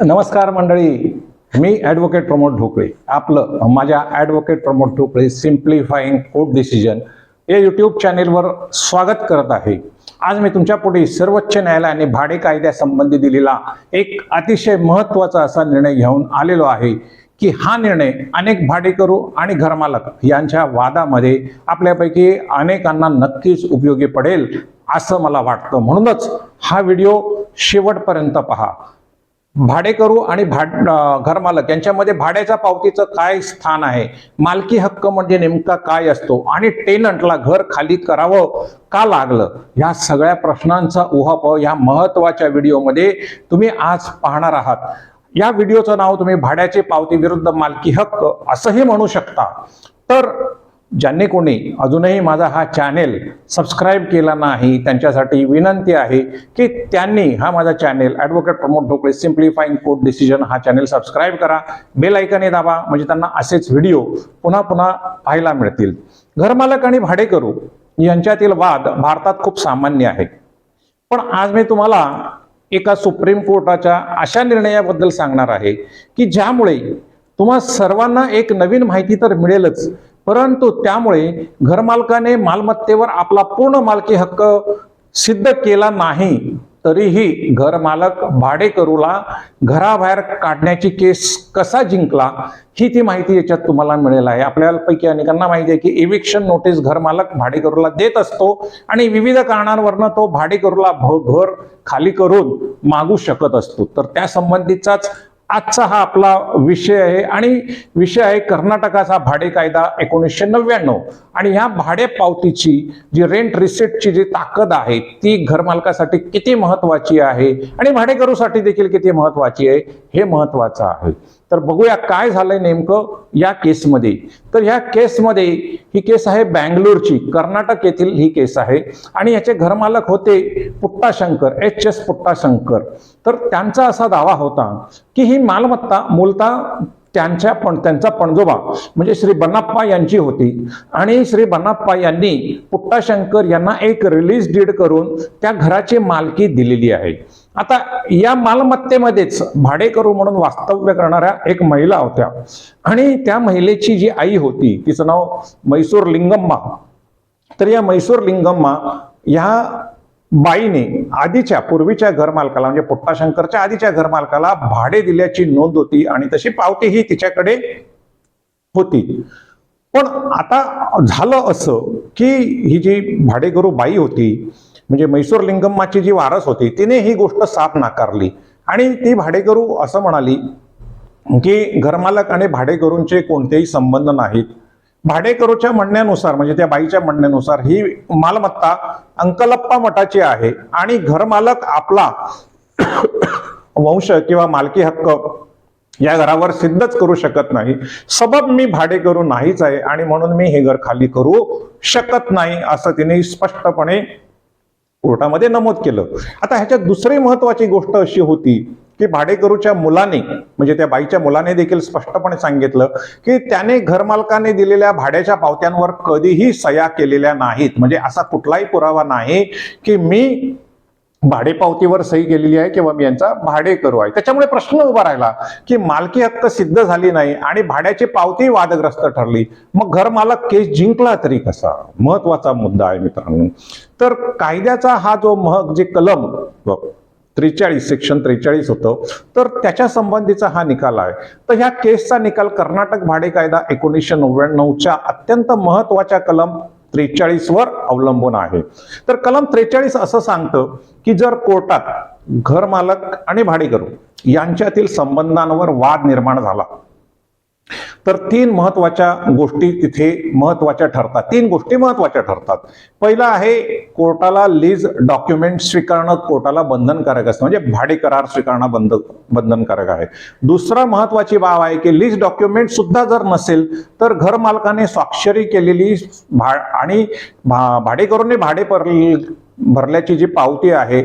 नमस्कार मंडळी. मी ॲडव्होकेट प्रमोद ढोकळे. आपलं माझ्या advocate Pramod Dhokle simplifying court decision या यूट्यूब चॅनेलवर स्वागत करत आहे. आज मी तुमच्यापुढे सर्वोच्च न्यायालयाने भाडे कायद्यासंबंधी दिलेला एक अतिशय महत्त्वाचा असा निर्णय घेऊन आलेलो आहे की हा निर्णय अनेक भाडेकरू आणि घरमालक यांच्या वादामध्ये आपल्यापैकी अनेकांना नक्कीच उपयोगी पडेल असं मला वाटतं. म्हणूनच हा व्हिडिओ शेवटपर्यंत पहा. भाडेकरू आणि भाड घरमालक यांच्यामध्ये भाड्याच्या पावतीचं काय स्थान आहे? मालकी हक्क म्हणजे नेमका काय असतो? आणि टेनंटला घर खाली करावं का लागलं? ह्या सगळ्या प्रश्नांचा उहापोह या महत्त्वाच्या व्हिडिओमध्ये तुम्ही आज पाहणार आहात. या व्हिडिओचं नाव तुम्ही भाड्याचे पावती विरुद्ध मालकी हक्क असंही म्हणू शकता. तर ज्यांनी कोणी अजूनही माझा हा चॅनेल सबस्क्राईब केला नाही त्यांच्यासाठी विनंती आहे की त्यांनी हा माझा channel advocate Pramod Dhokle simplifying court decision हा चॅनेल सबस्क्राईब करा. बेल ऐकने दाबा म्हणजे त्यांना असेच व्हिडिओ पुन्हा पुन्हा पाहायला मिळतील. घरमालक आणि भाडेकरू यांच्यातील वाद भारतात खूप सामान्य आहे. पण आज मी तुम्हाला एका सुप्रीम कोर्टाच्या अशा निर्णयाबद्दल सांगणार आहे की ज्यामुळे तुम्हा सर्वांना एक नवीन माहिती तर मिळेलच परंतु त्यामुळे घरमालकाने मालमत्तेवर आपला पूर्ण मालकी हक्क सिद्ध केला नाही तरीही घरमालक भाडेकरूला घराबाहेर काढण्याची केस कसा जिंकला ही ती माहिती याच्यात तुम्हाला मिळेल आहे. आपल्यापैकी अनेकांना माहिती आहे की इव्हिक्शन नोटीस घरमालक भाडेकरूला देत असतो आणि विविध कारणांवरनं तो भाडेकरूला भ- घर खाली करून मागू शकत असतो. तर त्या संबंधीचाच आजचा हा आपला विषय आहे. आणि विषय आहे कर्नाटकाचा भाडे कायदा एकोणीसशे नव्याण्णव. आणि ह्या भाडे पावतीची जी रेंट रिसिप्टची जी ताकद आहे ती घरमालकासाठी किती महत्वाची आहे? आणि भाडेकरूसाठी देखील किती महत्वाची आहे? हे महत्वाचं आहे. तर बघूया काय झालंय नेमकं या केसमध्ये. तर ह्या केसमध्ये ही केस आहे बँगलोरची. कर्नाटक येथील ही केस आहे. आणि याचे घरमालक होते पुट्टाशंकर एच एस पुट्टाशंकर. तर त्यांचा असा दावा होता की ही मालमत्ता मूलतः त्यांच्या पण त्यांचा पणजोबा म्हणजे श्री बन्नाप्पा यांची होती. आणि श्री बन्नाप्पा यांनी पुट्टाशंकर यांना एक रिलीज डीड करून त्या घराची मालकी दिलेली आहे. आता या मालमत्तेमध्येच भाडेकरू म्हणून वास्तव्य करणाऱ्या एक महिला होत्या. आणि त्या महिलेची जी आई होती तिचं नाव मैसूर लिंगम्मा. तर या मैसूर लिंगम्मा ह्या बाईने आधीच्या पूर्वीच्या घरमालकाला म्हणजे पुट्टाशंकरच्या आधीच्या घरमालकाला भाडे दिल्याची नोंद होती आणि तशी पावती ही तिच्याकडे होती. पण आता झालं असं की ही जी भाडेकरू बाई होती म्हणजे मैसूर लिंगम्माची जी वारस होती तिने ही गोष्ट साफ नाकारली. आणि ती भाडेकरू असं म्हणाली की घरमालक आणि भाडेकरूंचे कोणतेही संबंध नाहीत. भाडेकरूच्या म्हणण्यानुसार म्हणजे त्या बाईच्या म्हणण्यानुसार ही मालमत्ता अंकलप्पा मठाची आहे आणि घरमालक आपला वंश किंवा मालकी हक्क या घरावर सिद्धच करू शकत नाही. सबब मी भाडेकरू नाहीच आहे आणि म्हणून मी हे घर खाली करू शकत नाही असं तिने स्पष्टपणे कोर्टामध्ये नमूद केलं. आता ह्याच्यात दुसरी महत्वाची गोष्ट अशी होती की भाडेकरूच्या मुलाने म्हणजे त्या बाईच्या मुलाने देखील स्पष्टपणे सांगितलं की त्याने घरमालकाने दिलेल्या भाड्याच्या पावत्यांवर कधीही सह्या केलेल्या नाहीत. म्हणजे असा कुठलाही पुरावा नाही की मी भाडेपावतीवर सही केलेली आहे किंवा मी यांचा भाडेकरू आहे. त्याच्यामुळे प्रश्न उभा राहिला की मालकी हक्क सिद्ध झाली नाही आणि भाड्याची पावती वादग्रस्त ठरली. मग घरमालक केस जिंकला तरी कसा? महत्त्वाचा मुद्दा आहे मित्रांनो. तर कायद्याचा हा जो महक जे कलम त्रेचाळीस सेक्शन त्रेचाळीस होतं तर त्याच्या संबंधीचा हा निकाल आहे. तर ह्या केसचा निकाल कर्नाटक भाडे कायदा एकोणीसशे नव्याण्णवच्या अत्यंत महत्त्वाच्या कलम त्रेचाळीसवर अवलंबून आहे. तर कलम त्रेचाळीस असं सांगतं की जर कोर्टात घरमालक आणि भाडेकरू यांच्यातील संबंधांवर वाद निर्माण झाला तर तीन महत्त्वाच्या गोष्टी तिथे महत्त्वाच्या ठरतात. तीन गोष्टी महत्त्वाच्या ठरतात. पहिला आहे कोर्टाला लीज डॉक्युमेंट स्वीकारणं कोर्टाला बंधनकारक असतं. म्हणजे भाडे करार स्वीकारणं बंध बंधनकारक आहे. दुसरा महत्वाची बाब आहे की लीज डॉक्युमेंट सुद्धा जर नसेल तर घर मालकाने स्वाक्षरी केलेली भा आणि भा भाडे भरल्याची जी पावती आहे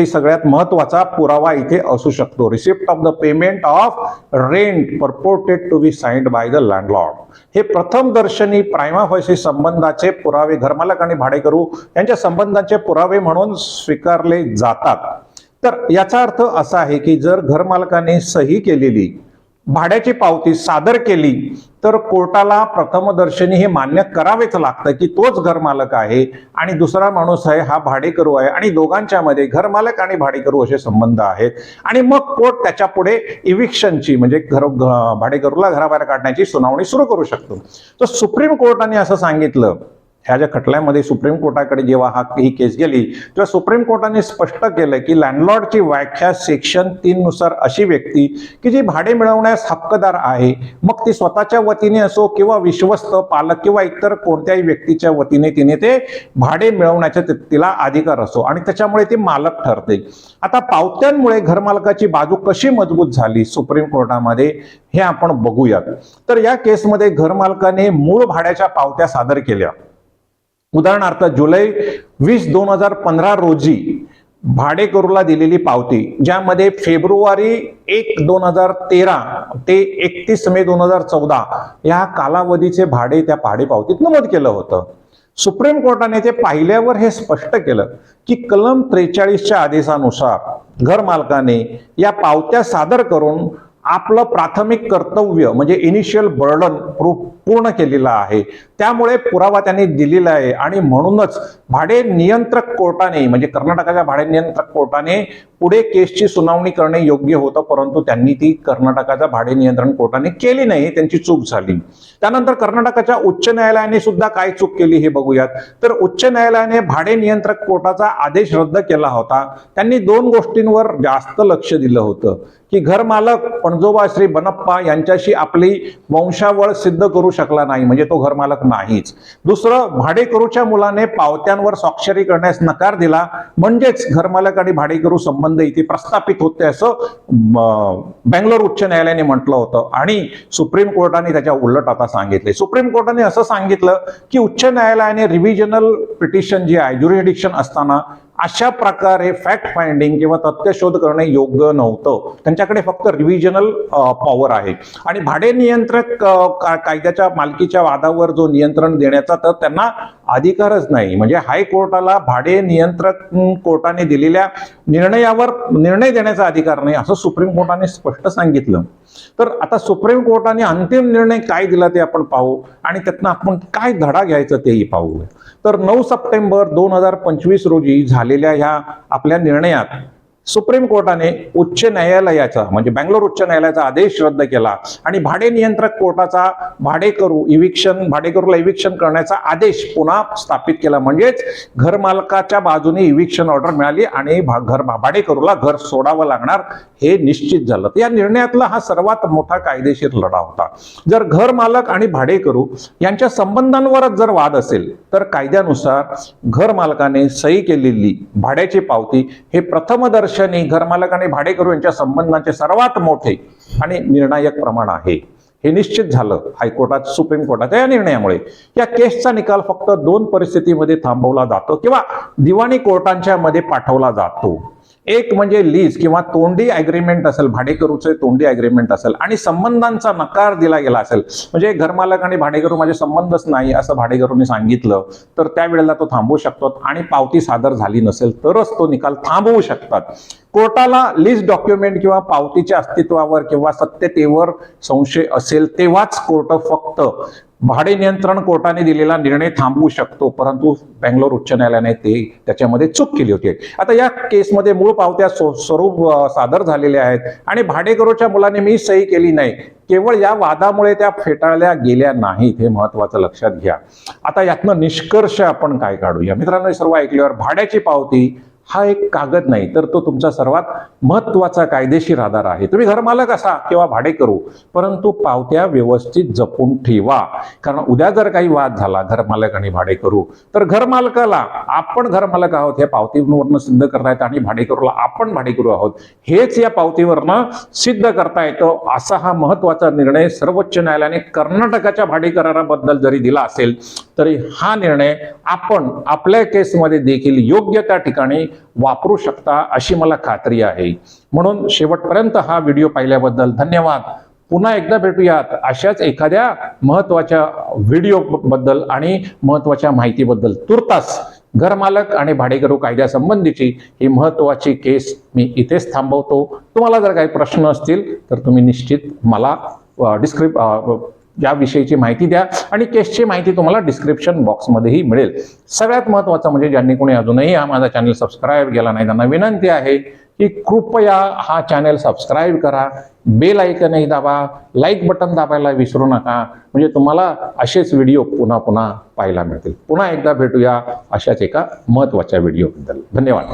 ते सगळ्यात महत्त्वाचा पुरावा इथे असू शकतो. Receipt of the payment of rent purported to be signed by the landlord हे प्रथम दर्शनी प्रायमा संबंधाचे पुरावे घरमालक आणि भाडेकरू यांच्या संबंधांचे पुरावे म्हणून स्वीकारले जातात. तर याचा अर्थ असा आहे की जर घरमालकाने सही केलेली भाड्याची पावती सादर केली तर कोर्टाला प्रथमदर्शनी हे मान्य करावेच लागतं की तोच घरमालक आहे आणि दुसरा माणूस आहे हा भाडेकरू आहे आणि दोघांच्या मध्ये घरमालक आणि भाडेकरू असे संबंध आहेत. आणि मग कोर्ट त्याच्या पुढे इव्हिक्शनची म्हणजे घर भाडेकरूला घराबाहेर काढण्याची सुनावणी सुरू करू शकतो. तर सुप्रीम कोर्टाने असं सांगितलं ह्या ज्या खटल्यामध्ये सुप्रीम कोर्टाकडे जेव्हा हा ही केस गेली तेव्हा सुप्रीम कोर्टाने स्पष्ट केलं की लँडलॉर्डची व्याख्या सेक्शन तीन नुसार अशी व्यक्ती की जी भाडे मिळवण्यास हक्कदार आहे मग ती स्वतःच्या वतीने असो किंवा विश्वस्त पालक किंवा इतर कोणत्याही व्यक्तीच्या वतीने तिने ते भाडे मिळवण्याचा तिला अधिकार असो आणि त्याच्यामुळे ती मालक ठरते. आता पावत्यांमुळे घरमालकाची बाजू कशी मजबूत झाली सुप्रीम कोर्टामध्ये हे आपण बघूयात. तर या केसमध्ये घरमालकाने मूळ भाड्याच्या पावत्या सादर केल्या. उदाहरणार्थ जुलै वीस दोन हजार पंधरा रोजी भाडेकरूला दिलेली पावती ज्यामध्ये फेब्रुवारी एक दोन हजार तेरा ते एकतीस मे दोन हजार चौदा या कालावधीचे भाडे त्या भाडे पावतीत नमूद केलं होतं. सुप्रीम कोर्टाने ते पाहिल्यावर हे स्पष्ट केलं की कलम त्रेचाळीसच्या आदेशानुसार घरमालकाने या पावत्या सादर करून आपलं प्राथमिक कर्तव्य म्हणजे इनिशियल बर्डन प्रूफ पूर्ण केलेला आहे. त्यामुळे पुरावा त्यांनी दिलेला आहे. आणि म्हणूनच भाडे नियंत्रक कोर्टाने म्हणजे कर्नाटकाच्या भाडे नियंत्रक कोर्टाने पुढे केसची सुनावणी करणे योग्य होतं परंतु त्यांनी ती कर्नाटकाच्या भाडे नियंत्रण कोर्टाने केली नाही त्यांची चूक झाली. त्यानंतर कर्नाटकाच्या उच्च न्यायालयाने सुद्धा काय चूक केली हे बघूयात. तर उच्च न्यायालयाने भाडे नियंत्रक कोर्टाचा आदेश रद्द केला होता. त्यांनी दोन गोष्टींवर जास्त लक्ष दिलं होतं. की घरमालक पणजोबा श्री बनप्पा यांच्याशी आपली वंशावळ सिद्ध करू शकला नाही म्हणजे तो घरमालक नाहीच. दुसरं भाडेकरूच्या मुलाने पावत्यांवर स्वाक्षरी करण्यास नकार दिला म्हणजेच घरमालक आणि भाडेकरू संबंध इथे प्रस्थापित होते असं बेंगलोर बँगलोर उच्च न्यायालयाने म्हटलं होतं. आणि सुप्रीम कोर्टाने त्याच्या उलट आता सांगितले. सुप्रीम कोर्टाने असं सांगितलं की उच्च न्यायालयाने रिव्हिजनल पिटिशन जे आहे ज्युरिडिक्शन असताना अशा प्रकारे फॅक्ट फाइंडिंग किंवा तथ्य शोध करणे योग्य नव्हतं. त्यांच्याकडे फक्त रिव्हिजनल पॉवर आहे. आणि भाडे नियंत्रक कायद्याच्या मालकीच्या वादावर जो नियंत्रण देण्याचा तर त्यांना अधिकारच नाही. म्हणजे हायकोर्टाला भाडे नियंत्रक कोर्टाने दिलेल्या निर्णयावर निर्णय देण्याचा अधिकार नाही असं सुप्रीम कोर्टाने स्पष्ट सांगितलं. तर आता सुप्रीम कोर्टाने अंतिम निर्णय काय दिला ते आपण पाहू आणि त्यातनं आपण काय धडा घ्यायचं तेही पाहू तर नऊ सप्टेंबर दोन हजार पंचवीस रोजी झालेल्या ह्या आपल्या निर्णयात सुप्रीम कोर्टाने उच्च न्यायालयाचा म्हणजे बँगलोर उच्च न्यायालयाचा आदेश रद्द केला आणि भाडे नियंत्रक कोर्टाचा भाडेकरू इविक्शन भाडेकरूला इविक्शन करण्याचा आदेश पुन्हा स्थापित केला. म्हणजेच घरमालकाच्या बाजूने इविक्शन ऑर्डर मिळाली आणि घर भाडेकरूला घर सोडावं लागणार हे निश्चित झालं. तर या निर्णयातला हा सर्वात मोठा कायदेशीर लढा होता. जर घर मालक आणि भाडेकरू यांच्या संबंधांवरच जर वाद असेल तर कायद्यानुसार घर मालकाने सही केलेली भाड्याची पावती हे प्रथमदर्शनी घरमालक आणि भाडेकरू यांच्या संबंधाचे सर्वात मोठे आणि निर्णायक प्रमाण आहे. हे निश्चित झालं. हायकोर्टात सुप्रीम कोर्टाच्या या निर्णयामुळे. या केसचा निकाल फक्त दोन परिस्थितीमध्ये थांबवला जातो किंवा दिवाणी कोर्टांच्या मध्ये पाठवला जातो. एक म्हणजे लीज किंवा तोंडी अग्रीमेंट असेल भाडेकरूचे तोंडी अग्रीमेंट असेल आणि संबंधांचा नकार दिला गेला असेल. म्हणजे घरमालक आणि भाडेकरू माझे संबंधच नाही असं भाडेकरूने सांगितलं तर त्यावेळेला तो थांबवू शकतो आणि पावती सादर झाली नसेल तरच तो निकाल थांबवू शकतात. कोर्टाला लीज डॉक्युमेंट किंवा पावतीच्या अस्तित्वावर किंवा सत्यतेवर संशय असेल तेव्हाच कोर्ट फक्त भाडे नियंत्रण कोर्टाने दिलेला निर्णय थांबवू शकतो परंतु बँगलोर उच्च न्यायालयाने ते त्याच्यामध्ये चूक केली होती. आता या केसमध्ये मूळ पावत्या स्व- स्वरूप सादर झालेल्या आहेत आणि भाडेकरूच्या मुलाने मी सही केली नाही. केवळ या वादामुळे त्या फेटाळल्या गेल्या नाहीत हे महत्वाचं लक्षात घ्या. आता यातनं निष्कर्ष आपण काय काढूया? मित्रांनो सर्व ऐकल्यावर भाड्याची पावती हा एक कागद नाही तर तो तुमचा सर्वात महत्त्वाचा कायदेशीर आधार आहे. तुम्ही घरमालक असा किंवा भाडेकरू परंतु पावत्या व्यवस्थित जपून ठेवा. कारण उद्या जर काही वाद झाला घरमालक आणि भाडेकरू तर घरमालकाला आपण घरमालक आहोत हे पावतीवरनं सिद्ध करता येतं आणि भाडेकरूला आपण भाडेकरू आहोत हेच या पावतीवरनं सिद्ध करता येतं असा हा महत्त्वाचा निर्णय सर्वोच्च न्यायालयाने कर्नाटकाच्या भाडे कराराबद्दल जरी दिला असेल तरी हा निर्णय आपण आपल्या केसमध्ये देखील योग्य त्या ठिकाणी वापरू शकता अशी मला खात्री आहे. म्हणून शेवटपर्यंत हा व्हिडिओ पाहिल्याबद्दल धन्यवाद. पुन्हा एकदा भेटूयात अशाच एखाद्या महत्त्वाच्या व्हिडिओ बद्दल आणि महत्त्वाच्या माहितीबद्दल. तुर्तास घरमालक आणि भाडेकरू कायद्यासंबंधीची ही महत्त्वाची केस मी इथेच थांबवतो. तुम्हाला जर काही प्रश्न असतील तर तुम्ही निश्चित मला डिस्क्रिप याविषयीची माहिती द्या आणि केसची माहिती तुम्हाला डिस्क्रिप्शन बॉक्समध्येही मिळेल. सगळ्यात महत्त्वाचं म्हणजे ज्यांनी कोणी अजूनही हा माझा चॅनल सबस्क्राईब केला नाही त्यांना विनंती आहे की कृपया हा चॅनल सबस्क्राईब करा. बेल ऐकनही दाबा लाईक बटन दाबायला विसरू नका. म्हणजे तुम्हाला असेच व्हिडिओ पुन्हा पुन्हा पाहायला मिळतील. पुन्हा एकदा भेटूया अशाच एका महत्त्वाच्या व्हिडिओबद्दल धन्यवाद.